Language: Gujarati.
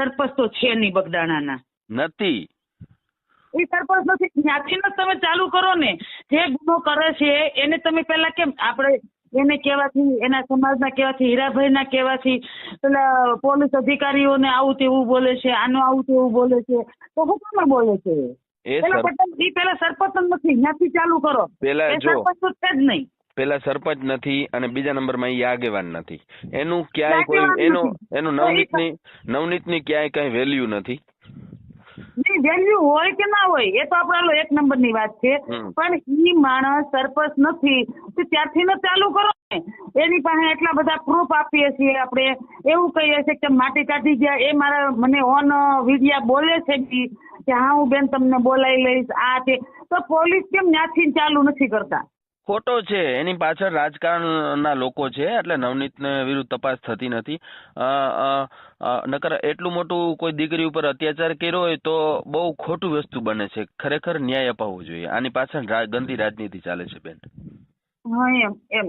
સરપંચ તો છે નહીં બગદાણાના. નથી. એ સરપંચ નથી. ત્યાંથી જ તમે ચાલુ કરો ને. જે ગુનો કરે છે એને તમે પેલા કેમ આપણે એને કહેવાથી એના સમાજના કહેવાથી હીરાભાઈના કહેવાથી પેલા પોલીસ અધિકારીઓને આવું તેવું બોલે છે આનું આવું તેવું બોલે છે. તો હું કોને બોલે છે? એ પેલા સરપંચ નથી. ત્યાંથી ચાલુ કરો. પેલા સરપંચ તો છે જ નહીં. પેલા સરપંચ નથી અને બીજા નંબરમાં ઈ આગેવાન નથી. એનું ક્યાંય કોઈ એનો એનું નવનીતની નવનીતની ક્યાંય કઈ વેલ્યુ નથી. નહીં વેલ્યુ હોય કે ના હોય એ તો આપણા એક નંબરની વાત છે. પણ ઈ માણસ સરપંચ નથી તો ત્યાંથી ને ચાલુ કરો ને. એની પાસે એટલા બધા પ્રૂફ આપીએ છીએ આપણે. એવું કહીએ છીએ કે માટી કાઢી ગયા એ મારા મને ઓન વિડિયા બોલે છે કે હા હું બેન તમને બોલાવી લઈશ આ તે તો પોલીસ કેમ ત્યાંથી ચાલુ નથી કરતા? ખોટો છે એની પાછળ રાજકારણના લોકો છે એટલે નવનીતને વિરુદ્ધ તપાસ થતી નથી. નકર એટલું મોટું કોઈ દીકરી ઉપર અત્યાચાર કર્યો હોય તો બહુ ખોટું વસ્તુ બને છે. ખરેખર ન્યાય અપાવવો જોઈએ. આની પાછળ ગંદી રાજનીતિ ચાલે છે બેન. હા એમ એમ.